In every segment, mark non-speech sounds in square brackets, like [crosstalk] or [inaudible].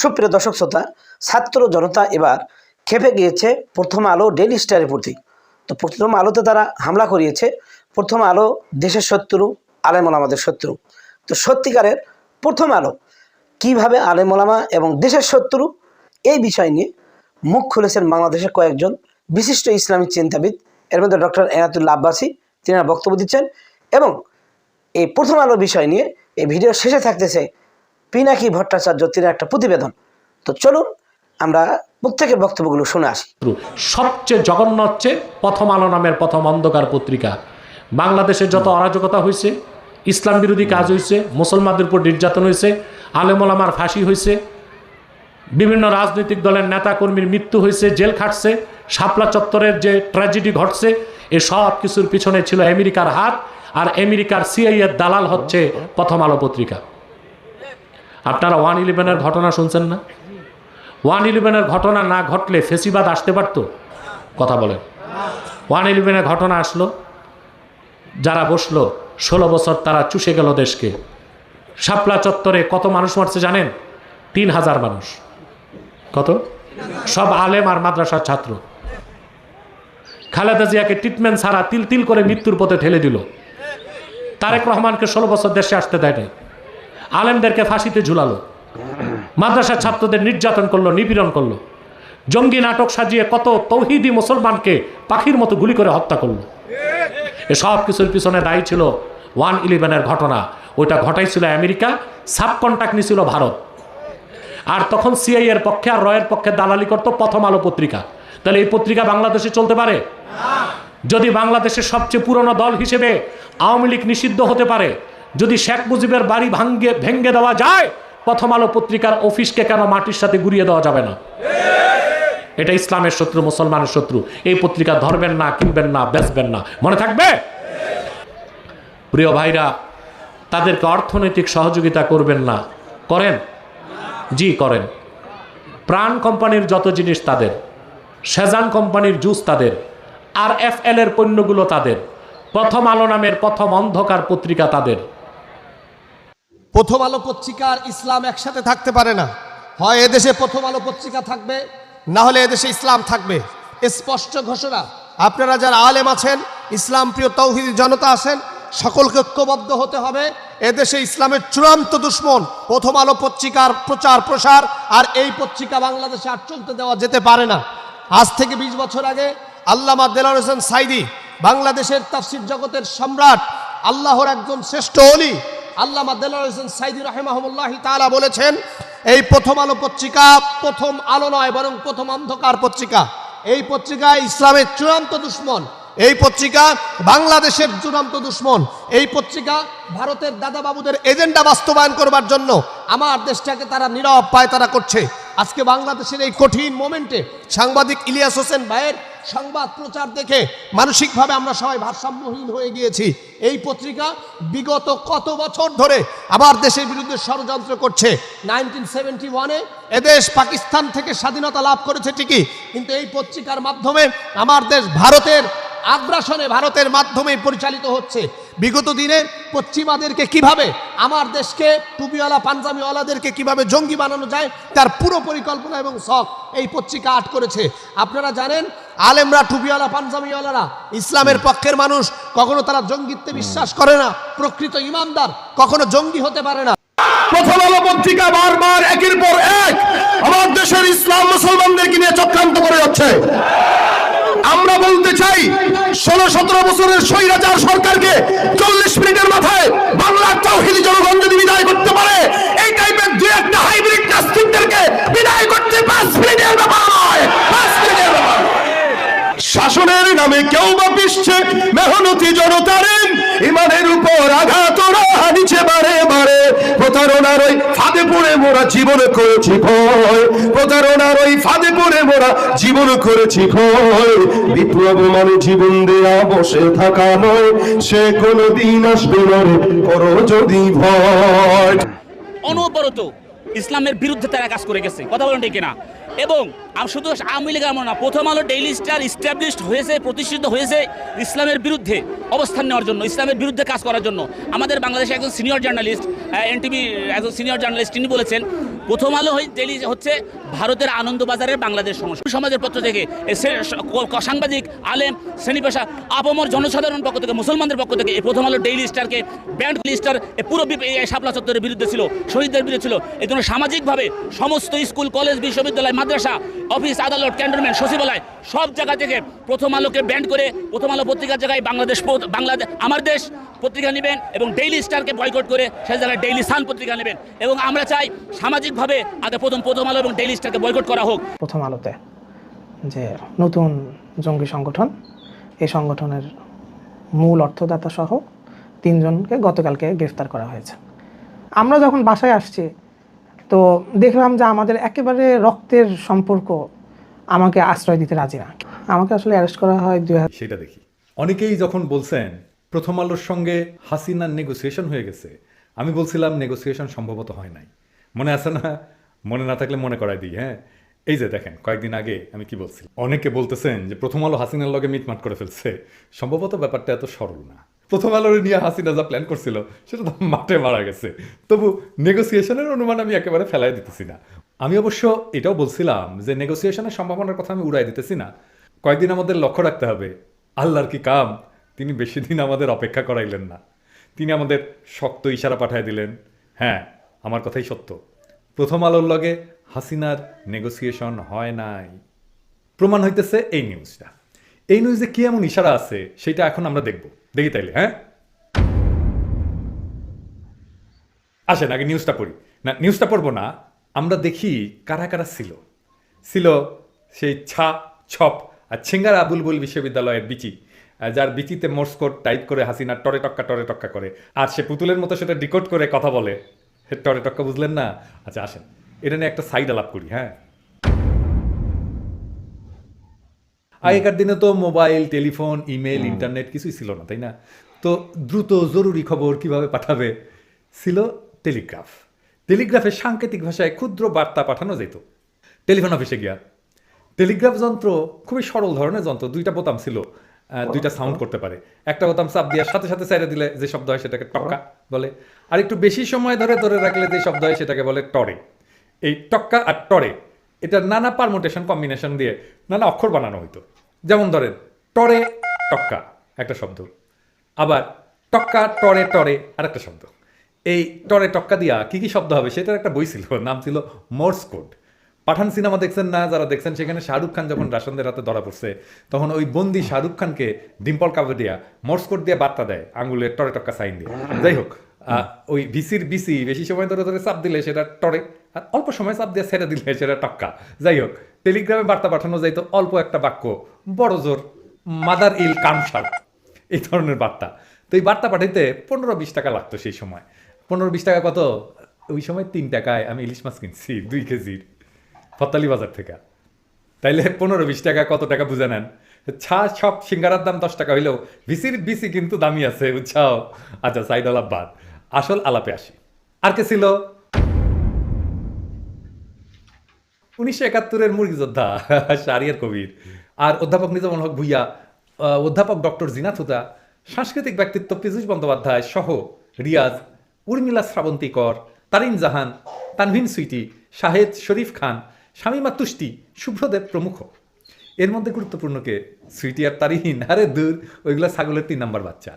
সুপ্রিয় দর্শক শ্রোতা, ছাত্র জনতা এবার খেপে গিয়েছে প্রথম আলো ডেলি স্টারের প্রতি। তো প্রথম আলোতে তারা হামলা করিয়েছে। প্রথম আলো দেশের শত্রু আলেমোলামাদের শত্রু। তো সত্যিকারের প্রথম আলো কীভাবে আলেমোলামা এবং দেশের শত্রু, এই বিষয় নিয়ে মুখ খুলেছেন বাংলাদেশের কয়েকজন বিশিষ্ট ইসলামী চিন্তাবিদ। এর মধ্যে ডক্টর এনাতুল্লা আব্বাসী, তিনি বক্তব্য দিচ্ছেন এবং এই প্রথম আলো বিষয় নিয়ে এই ভিডিও শেষে থাকতেছে পিনাকি ভট্টাচার্য তিনি একটা প্রতিবেদন। তো চলুন আমরা প্রত্যেকের বক্তব্যগুলো শুনে আসি। সবচেয়ে জঘন্য হচ্ছে প্রথম আলো নামের প্রথম অন্ধকার পত্রিকা। বাংলাদেশে যত অরাজকতা হয়েছে ইসলাম বিরোধী কাজ হয়েছে মুসলমানদের উপর নির্যাতন হয়েছে আলেমলামার ফাঁসি হয়েছে বিভিন্ন রাজনৈতিক দলের নেতাকর্মীর মৃত্যু হয়েছে জেল খাটছে, শাপলা চত্বরের যে ট্র্যাজেডি ঘটছে, এ সব কিছুর পিছনে ছিল আমেরিকার হাত, আর আমেরিকার সিআইয়ের দালাল হচ্ছে প্রথম আলো পত্রিকা। আপনারা ওয়ান ইলেভেনের ঘটনা শুনছেন না? ওয়ান ইলেভেনের ঘটনা না ঘটলে ফেসিবাদ আসতে পারত? কথা বলেন। ওয়ান ইলেভেনের ঘটনা আসলো, যারা বসল, ষোলো বছর তারা চুষে গেল দেশকে। শাপলা চত্বরে কত মানুষ মারছে জানেন? তিন হাজার মানুষ। কত? সব আলেম আর মাদ্রাসার ছাত্র। খালেদা জিয়াকে ট্রিটমেন্ট ছাড়া তিল তিল করে মৃত্যুর পথে ঠেলে দিল। তারেক রহমানকে ষোলো বছর দেশে আসতে দেয় নাই আলেমদেরকে ফাঁসিতে ঝুলালো। মাদ্রাসার ছাত্রদের নির্যাতন করল, নিপীড়ন করল। জঙ্গি নাটক সাজিয়ে কত তৌহিদি মুসলমানকে পাখির মতো গুলি করে হত্যা করল। এসব কিছুর পিছনে দায়ী ছিল ওয়ান ইলেভেনের ঘটনা। ওইটা ঘটাইছিল আমেরিকা সাব কন্ট্যাক্ট নিছিল ভারত। আর তখন সিআই এর পক্ষে আর রয়ের পক্ষে দালালি করতো প্রথম আলো পত্রিকা। তাহলে এই পত্রিকা বাংলাদেশে চলতে পারে? যদি বাংলাদেশের সবচেয়ে পুরনো দল হিসেবে আওয়ামী লীগ নিষিদ্ধ হতে পারে যদি শেখ মুজিবের বাড়ি ভাঙ্গে, ভেঙ্গে দেওয়া যায়, প্রথম আলো পত্রিকার অফিসকে কেন মাটির সাথে গুড়িয়ে দেওয়া যাবে না? এটা ইসলামের শত্রু, মুসলমানের শত্রু। এই পত্রিকা ধরবেন না, কিনবেন না, বেচবেন না। মনে থাকবে? প্রিয় ভাইরা, তাদেরকে অর্থনৈতিক সহযোগিতা করবেন না। করেন? জি, করেন। প্রাণ কোম্পানির যত জিনিস তাদের, সেজান কোম্পানির জুস তাদের, আর এফ এর পণ্যগুলো তাদের, প্রথম আলো নামের প্রথম অন্ধকার পত্রিকা তাদের। প্রথম আলো পত্রিকার ইসলাম একসাথে থাকতে পারে না। হয় এদেশে প্রথম আলো পত্রিকা থাকবে, না হলে এদেশে ইসলাম থাকবে। স্পষ্ট ঘোষণা, আপনারা যারা আলেম আছেন ইসলাম প্রিয় তৌহিদি জনতা আছেন, সকলকে ঐক্যবদ্ধ হতে হবে। এদেশে ইসলামের চূড়ান্ত দুশ্মন, প্রথম আলো পত্রিকার প্রচার প্রসার, আর এই পত্রিকা বাংলাদেশে আর চলতে দেওয়া যেতে পারে না। আজ থেকে ২০ বছর আগে আল্লামা দেলার হোসেন সাইদি, বাংলাদেশের তাফসির জগতের সম্রাট, আল্লাহর একজন শ্রেষ্ঠ অলি দেলার হোসেন সাইদি রহেমাহমুল্লাহ তাআলা বলেছেন, এই প্রথম আলো পত্রিকা প্রথম আলো নয়, বরং প্রথম অন্ধকার পত্রিকা। এই পত্রিকা ইসলামের চূড়ান্ত দুশ্মন। এই পত্রিকা বাংলাদেশের চূড়ান্ত দুশ্মন। এই পত্রিকা ভারতের দাদা বাবুদের এজেন্ডা বাস্তবায়ন করবার জন্য আমার দেশটাকে তারা নীরব পায় তারা করছে। আজকে বাংলাদেশের এই কঠিন মোমেন্টে সাংবাদিক ইলিয়াস হোসেন ভাইয়ের সংবাদ প্রচার দেখে মানসিকভাবে আমরা সবাই ভারসাম্যহীন হয়ে গিয়েছি। এই পত্রিকা বিগত কত বছর ধরে আবার দেশের বিরুদ্ধে ষড়যন্ত্র করছে। নাইনটিন সেভেন্টি ওয়ানে এদেশ পাকিস্তান থেকে স্বাধীনতা লাভ করেছে ঠিকই, কিন্তু এই পত্রিকার মাধ্যমে আমার দেশ ভারতের আগ্রাসনে ভারতের মাধ্যমে পরিচালিত হচ্ছে। বিগত দিনে পশ্চিমাদেরকে কীভাবে, আমার দেশকে টুপিওয়ালা, পাঞ্জাবিওয়ালাদেরকে কীভাবে জঙ্গি বানানো যায়, তার পুরো পরিকল্পনা এবং শখ এই পত্রিকা আট করেছে। আপনারা জানেন আলেমরা টুপিওয়ালা, পাঞ্জাবিওয়ালারা, ইসলামের পক্ষের মানুষ, কখনো তারা জঙ্গিত্বে বিশ্বাস করে না, প্রকৃত ইমানদার, কখনো জঙ্গি হতে পারে না। প্রথম আলো পত্রিকা বারবার একের পর এক আমার দেশের ইসলাম মুসলমানদেরকে নিয়ে চক্রান্ত করে যাচ্ছে। আমরা বলতে চাই, ষোলো সতেরো বছরের স্বৈরাচার সরকারকে চল্লিশ মিনিটের মাথায় বাংলার তৌহিদি জনগণ যদি বিদায় করতে পারে এই টাইপের দু একটা হাইব্রিড নাস্তিকদেরকে বিদায় করতে পাঁচ মিনিটের ব্যাপার নয় পাঁচ মিনিটের ব্যাপার শাসনের নামে কেউ বা পিসছে মেহনতি জনতারে ইমানের উপর আঘাত হানিছে বারে বারে। প্রতারণার ওই ফাঁদে পড়ে মোরা জীবন করেছি ভয়। প্রতারণার ওই ফাঁদে পড়ে মোরা জীবন করেছি ভয়। বিপ্লব মানে জীবন দেয়া, বসে থাকা নয়। সে কোনো দিন আসবে না রে করো যদি ভয়। অনবরত ইসলামের বিরুদ্ধে তারা কাজ করে গেছে। কথা বলেন ঠিক কিনা? এবং শুধু আওয়ামী লীগ এমন না, প্রথম আলো ডেইলি স্টার ইস্টাবলিশড হয়েছে, প্রতিষ্ঠিত হয়েছে ইসলামের বিরুদ্ধে অবস্থান নেওয়ার জন্য, ইসলামের বিরুদ্ধে কাজ করার জন্য। আমাদের বাংলাদেশে একজন সিনিয়র জার্নালিস্ট এনটিভি একজন সিনিয়র জার্নালিস্ট তিনি বলেছেন, প্রথম আলো ডেইলি হচ্ছে ভারতের আনন্দবাজারের বাংলাদেশ সমাজ সমাজের পক্ষ থেকে সাংবাদিক, আলেম, শ্রেণি পেশা, আপামর জনসাধারণ পক্ষ থেকে, মুসলমানদের পক্ষ থেকে এই প্রথম আলো ডেইলি স্টারকে ব্যান্ড স্টার পুরো শাপলা চত্বরের বিরুদ্ধে ছিল, শহীদদের বিরুদ্ধে ছিল। এই জন্য সামাজিকভাবে সমস্ত স্কুল, কলেজ, বিশ্ববিদ্যালয়, মাদ্রাসা অফিস, আদালত, ক্যান্টনমেন্ট, সচিবালয়, সব জায়গা থেকে প্রথম আলোকে ব্যান্ড করে, প্রথম আলো পত্রিকার জায়গায় বাংলাদেশ বাংলাদেশ আমার দেশ পত্রিকা নেবেন এবং ডেইলি স্টারকে বয়কট করে সেই জায়গায় ডেইলি সান পত্রিকা নেবেন। এবং আমরা চাই সামাজিকভাবে আগে প্রথম প্রথম আলো এবং ডেইলি স্টারকে বয়কট করা হোক। প্রথম আলোতে যে নতুন জঙ্গি সংগঠন, এই সংগঠনের মূল অর্থদাতা সহ তিনজনকে গতকালকে গ্রেফতার করা হয়েছে। আমরা যখন বাসায় আসছি তো দেখলাম যে আমাদের একেবারে রক্তের সম্পর্ক আমাকে আশ্রয় দিতে রাজি না। আমাকে আসলে অ্যারেস্ট করা হয় দুই সেটা দেখি। অনেকেই যখন বলছেন, প্রথম আলোর সঙ্গে হাসিনার নেগোসিয়েশন হয়ে গেছে। আমি বলছিলাম নেগোসিয়েশন সম্ভবত হয় নাই। মনে আছে না? মনে না থাকলে মনে করাই দিই হ্যাঁ? এই যে দেখেন, কয়েকদিন আগে আমি কি বলছি অনেকে বলতেছেন যে, প্রথম আলো হাসিনার লগে মিটমাট করে ফেলছে। সম্ভবত ব্যাপারটা এত সরল না। প্রথম আলোর নিয়ে হাসিনা যা প্ল্যান করছিল, সেটা তো মাঠে মারা গেছে। তবু নেগোসিয়েশনের অনুমান আমি একেবারে ফেলাই দিতেছি না। আমি অবশ্য এটাও বলছিলাম যে নেগোসিয়েশনের সম্ভাবনার কথা আমি উড়াই দিতেছি না। কয়েকদিন আমাদের লক্ষ্য রাখতে হবে। আল্লাহর কি কাম? তিনি বেশি দিন আমাদের অপেক্ষা করাইলেন না। তিনি আমাদের শক্ত ইশারা পাঠিয়ে দিলেন। হ্যাঁ আমার কথাই সত্য। প্রথম আলোর লগে হাসিনার নেগোসিয়েশন হয় নাই। প্রমাণ হইতেছে এই নিউজটা এই নিউজে কি এমন ইশারা আছে? সেটা এখন আমরা দেখব। দেখি তাইলে হ্যাঁ? আসেন, আগে নিউজটা পড়ি। না নিউজটা পড়ব না, আমরা দেখি কারা কারা ছিল। ছিল সেই ছা, ছপ আর ছিঙ্গারা বুলবুল বিশ্ববিদ্যালয়ের বিচি যার বিচিতে মোর্স কোড টাইপ করে হাসিনা টরে টক্কা টরে টক্কা করে। আর সে পুতুলের মতো সেটা ডিকোড করে কথা বলে। টরে টক্কা বুঝলেন না? আচ্ছা আসেন। এটা নিয়ে একটা সাইড আলাপ করি হ্যাঁ? আগেকার দিনে তো মোবাইল টেলিফোন ইমেল ইন্টারনেট কিছুই ছিল না তাই না? তো দ্রুত জরুরি খবর কীভাবে পাঠাবে ছিল টেলিগ্রাফ। টেলিগ্রাফের সাংকেতিক ভাষায় ক্ষুদ্র বার্তা পাঠানো যেত। টেলিফোন অফিসে গিয়া। টেলিগ্রাফ যন্ত্র খুবই সরল ধরনের যন্ত্র দুইটা বোতাম ছিল দুইটা সাউন্ড করতে পারে। একটা বোতাম চাপ দেওয়ার সাথে সাথে সাইডে দিলে যে শব্দ হয় সেটাকে টক্কা বলে। আর একটু বেশি সময় ধরে ধরে রাখলে যে শব্দ হয় সেটাকে বলে টরে। এই টক্কা আর টরে। এটা নানা পারমোটেশন কম্বিনেশন দিয়ে নানা অক্ষর বানানো হইতো। যেমন ধরেন, টরে টক্কা একটা শব্দ। আবার টক্কা, টরে টরে আরেকটা শব্দ। এই টরে টক্কা দিয়া কি কি শব্দ হবে সেটার একটা বই ছিল, নাম ছিল মোর্স কোড পাঠান সিনেমা দেখছেন না, যারা দেখছেন, সেখানে শাহরুখ খান যখন রাশনদের হাতে ধরা পড়ছে, তখন ওই বন্দি শাহরুখ খানকে ডিম্পল কাবাডিয়া মোর্স কোড দিয়ে বার্তা দেয় আঙ্গুলের টরে টক্কা সাইন দিয়ে। যাই হোক ওই ভিসির বিসি বেশি সময় ধরে ধরে চাপ দিলে সেটা টরে আর অল্প সময় চাপ দিয়ে ছেড়ে দিলে সেটা টক্কা। যাই হোক, টেলিগ্রামে বার্তা পাঠানো যাইতো অল্প একটা বাক্য, বড় জোর, মাদার ইল কামসার এই ধরনের বার্তা। তো এই বার্তা পাঠাইতে পনেরো বিশ টাকা লাগতো সেই সময়। পনেরো বিশ টাকা কত? ওই সময় তিন টাকায় আমি ইলিশ মাছ কিনছি, দুই কেজির, ফতালি বাজার থেকে। তাইলে পনেরো বিশ টাকা কত টাকা বুঝে নেন? ছা, সব সিঙ্গারার দাম দশ টাকা হইলেও ভিসির বিসি কিন্তু দামি আছে, বুঝছাও? আচ্ছা সাইড আলাপ বাদ আসল আলাপে আসি। আর কে ছিল? উনিশশো একাত্তরের মুরগিযোদ্ধা শারিয়ার কবির। আর অধ্যাপক নিজামুল হক ভুইয়া অধ্যাপক ডক্টর জিনাত সাংস্কৃতিক ব্যক্তিত্ব পীযুষ বন্দ্যোপাধ্যায় সহ রিয়াজ, উর্মিলা শ্রাবন্তী কর, তারিন জাহান, তানভিন সুইটি, শাহেদ শরীফ খান, শামিমা তুষ্টি, শুভ্রদেব প্রমুখ। এর মধ্যে গুরুত্বপূর্ণকে সুইটি আর তারিহীন আরে দূর, ওইগুলো ছাগলের তিন নাম্বার বাচ্চা।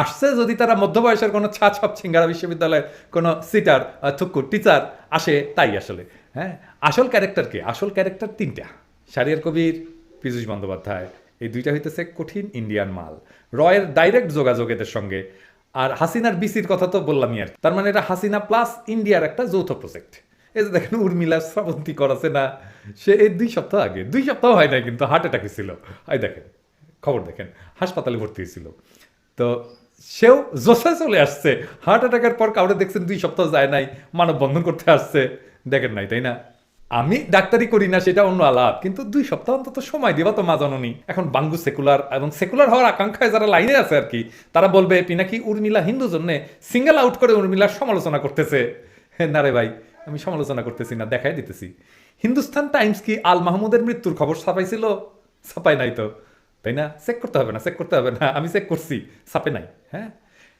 আসছে যদি তারা মধ্য বয়সের কোনো ছা ছপ সিঙ্গারা বিশ্ববিদ্যালয়ের কোনো সিটার থুক্কু, টিচার আসে, তাই আসলে। হ্যাঁ? আসল ক্যারেক্টার কে? আসল ক্যারেক্টার তিনটা। শারিয়ার কবির, পীযুষ বন্দ্যোপাধ্যায়। এই দুইটা হইতেছে কঠিন ইন্ডিয়ান মাল। রয়ের ডাইরেক্ট যোগাযোগ এদের সঙ্গে। আর হাসিনার বিসির কথা তো বললামই আর। তার মানে এটা হাসিনা প্লাস ইন্ডিয়ার একটা যৌথ প্রজেক্ট এই যে দেখেন উর্মিলা শ্রাবন্তী করাছে না। সে এই দুই সপ্তাহ আগে, দুই সপ্তাহ হয় নাই কিন্তু হার্ট অ্যাটাক ছিল। এই দেখেন, খবর দেখেন, হাসপাতালে ভর্তি হয়েছিল। তো সেও জোসা চলে আসছে। হার্ট অ্যাটাকের পর কাউরে দেখছেন দুই সপ্তাহ যায় নাই মানববন্ধন করতে আসছে। দেখেন নাই তাই না? আমি ডাক্তারি করি না সেটা অন্য আলাপ। কিন্তু দুই সপ্তাহ অন্তত সময় দিবা তো মা জননী। এখন বাঙ্গু সেকুলার এবং সেকুলার হওয়ার আকাঙ্ক্ষায় যারা লাইনে আছে আর কি তারা বলবে পিনাকি উর্মিলা হিন্দু জন্য সিঙ্গেল আউট করে উর্মিলার সমালোচনা করতেছে? হে, [laughs] না রে ভাই আমি সমালোচনা করতেছি না দেখাই দিতেছি। হিন্দুস্তান টাইমস কি আল মাহমুদের মৃত্যুর খবর ছাপাইছিল? ছাপাই নাই তো। তাই না? চেক করতে হবে না চেক করতে হবে না। আমি চেক করছি ছাপে নাই হ্যাঁ?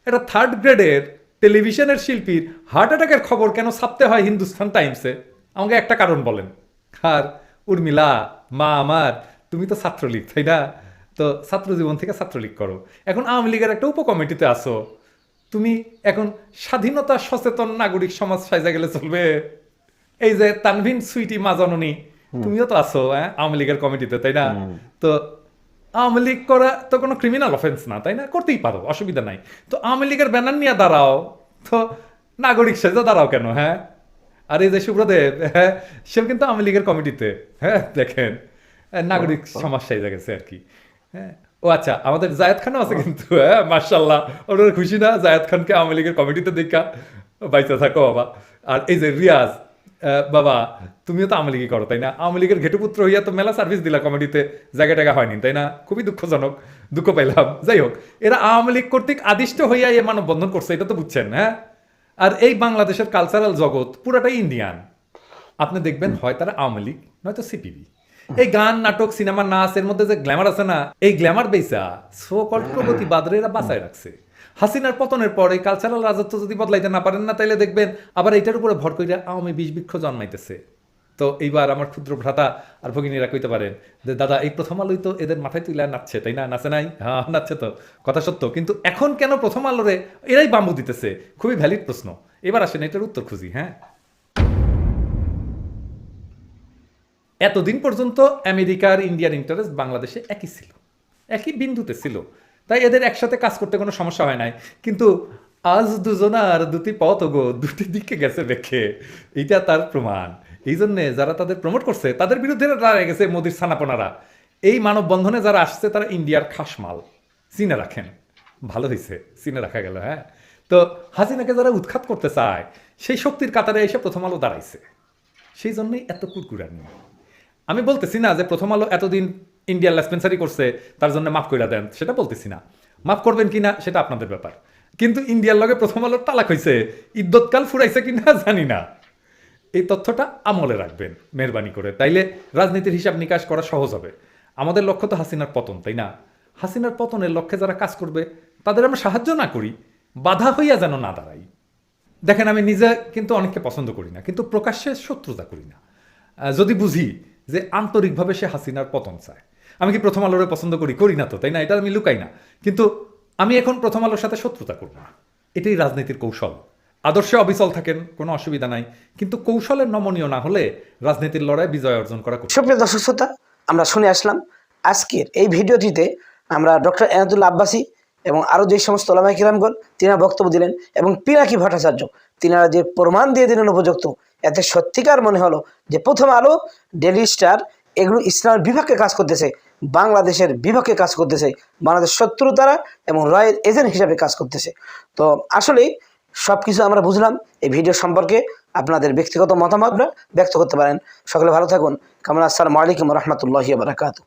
এটা থার্ড গ্রেডের টেলিভিশনের শিল্পীর হার্ট অ্যাটাকের খবর কেন ছাপতে হয় হিন্দুস্তান টাইমসে আমাকে একটা কারণ বলেন। আর উর্মিলা মা আমার তুমি তো ছাত্রলীগ তাই না? তো ছাত্র জীবন থেকে ছাত্রলীগ করো। এখন আওয়ামী লীগের একটা উপকমিটিতে আসো তুমি এখন স্বাধীনতা সচেতন নাগরিক সমাজ সাইজা গেলে চলবে। এই যে তানভিন সুইটি মা জননী তুমিও তো আছো হ্যাঁ? আওয়ামী লীগের কমিটিতে তাই না? তো আওয়ামী লীগ করা তো কোনো ক্রিমিনাল অফেন্স না তাই না? করতেই পারো অসুবিধা নাই। তো আওয়ামী লীগের ব্যানার নিয়ে দাঁড়াও। তো নাগরিক সেজে দাঁড়াও কেন হ্যাঁ? আর এই যে সুব্রদেব হ্যাঁ সেও কিন্তু আওয়ামী লীগের কমিটিতে হ্যাঁ দেখেন। হ্যাঁ, নাগরিক সমাজ সাইজা গেছে আর কি হ্যাঁ। ও আচ্ছা আমাদের জায়েদ খানও আছে কিন্তু হ্যাঁ মার্শাল্লাহ ওনারা খুশি না জায়েদ খানকে আওয়ামী লীগের কমিটিতে দেখা। বাইচা থাকো বাবা। আর এই যে রিয়াজ বাবা, তুমিও তো আওয়ামী লীগই করো, তাই না? আওয়ামী লীগের ঘেটুপুত্র হইয়া তো মেলা সার্ভিস দিলা কমিটিতে জায়গা টাকা হয়নি, তাই না? খুবই দুঃখজনক, দুঃখ পাইলাম। যাই হোক, এরা আওয়ামী লীগ কর্তৃক আদিষ্ট হইয়া এ মানববন্ধন করছে, এটা তো বুঝছেন হ্যাঁ? আর এই বাংলাদেশের কালচারাল জগৎ পুরাটাই ইন্ডিয়ান আপনি দেখবেন হয় তারা আওয়ামী লীগ, নয়তো সিপিবি এই গান, নাটক, সিনেমা, নাচ, এর মধ্যে যে গ্ল্যামার আছে না, এই গ্ল্যামার বেসা সো কল প্রগতিবাদরে বাঁচায় রাখছে। হাসিনার পতনের পর কালচারাল রাজত্ব যদি বদলাইতে না পারেন না, তাইলে দেখবেন আবার এটার উপরে ভর করে আওয়ামী বিষ বৃক্ষ জন্মাইতেছে। তো এইবার আমার ক্ষুদ্র ভ্রাতা আর ভগিনীরা কইতে পারেন যে, দাদা, এই প্রথম আলোই তো এদের মাথায় তুলে নাচছে, তাই না? নাচে নাই? হ্যাঁ নাচছে তো, কথা সত্য। কিন্তু এখন কেন প্রথম আলোরে এরাই বাম্বু দিতেছে? খুবই ভ্যালিড প্রশ্ন। এবার আসেন এটার উত্তর খুঁজি হ্যাঁ। এতদিন পর্যন্ত আমেরিকার ইন্ডিয়ার ইন্টারেস্ট বাংলাদেশে একই ছিল, একই বিন্দুতে ছিল। তাই এদের একসাথে কাজ করতে কোনো সমস্যা হয় নাই। কিন্তু আজ দুজনার দুটি পথ গো দুটি দিকে গেছে দেখে। এটা তার প্রমাণ। এই জন্যে যারা তাদের প্রমোট করছে, তাদের বিরুদ্ধে দাঁড়িয়ে গেছে মোদির ছানাপনারা। এই মানববন্ধনে যারা আসছে, তারা ইন্ডিয়ার খাস মাল চিনে রাখেন। ভালো হয়েছে চিনে রাখা গেল হ্যাঁ? তো হাসিনাকে যারা উৎখাত করতে চায়, সেই শক্তির কাতারে এসে প্রথম আলো দাঁড়াইছে। সেই জন্যই এত কুরকুরানি। আমি বলতেছি না যে প্রথম আলো এতদিন ইন্ডিয়ান লেসপেন্সারি করছে, তার জন্য মাফ করে দেন। সেটা বলতেছি না। মাফ করবেন কিনা, সেটা আপনাদের ব্যাপার। কিন্তু ইন্ডিয়ার লগে প্রথম আলোর তালাক হয়েছে ইদ্যৎকাল ফুরাইছে কিনা জানি না। এই তথ্যটা আমলে রাখবেন, মেহরবানি করে। তাইলে রাজনীতির হিসাব নিকাশ করা সহজ হবে। আমাদের লক্ষ্য তো হাসিনার পতন, তাই না? হাসিনার পতনের লক্ষ্যে যারা কাজ করবে, তাদের আমরা সাহায্য না করি, বাধা হইয়া যেন না দাঁড়াই। দেখেন, আমি নিজে কিন্তু অনেককে পছন্দ করি না, কিন্তু প্রকাশ্যে শত্রুতা করি না। যদি বুঝি যে আন্তরিকভাবে সে হাসিনার পতন চায়। আমি কি প্রথম আলোরে পছন্দ করি? করি না তো, তাই না? এটা আমি লুকাই না। কিন্তু আমি এখন প্রথম আলোর সাথে শত্রুতা করব না। এটাই রাজনীতির কৌশল। আদর্শে অবিচল থাকেন, কোনো অসুবিধা নাই। কিন্তু কৌশলের নমনীয় না হলে রাজনীতির লড়াই বিজয় অর্জন করা। সুপ্রিয় দর্শক শ্রোতা, আমরা শুনে আসলাম, আজকের এই ভিডিওটিতে আমরা ডক্টর এনাদুল্লা আব্বাসী এবং আরও যে সমস্ত ওলামাই কিরামগণ তিনারা বক্তব্য দিলেন এবং পিনাকি ভট্টাচার্য, তিনারা যে প্রমাণ দিয়ে দিলেন উপযুক্ত, এতে সত্যিকার মনে হলো যে প্রথম আলো, ডেলি স্টার এগুলো ইসলামের বিভাগকে কাজ করতেছে, বাংলাদেশের বিভাগকে কাজ করতেছে, বাংলাদেশ শত্রু তারা এবং রয়ের এজেন্ট হিসাবে কাজ করতেছে। তো আসলেই সব কিছু আমরা বুঝলাম, এই ভিডিও সম্পর্কে আপনাদের ব্যক্তিগত মতামত ব্যক্ত করতে পারেন। সকলে ভালো থাকুন। কামনা আসসালামু আলাইকুম রহমতুল্লাহ বারাকাতু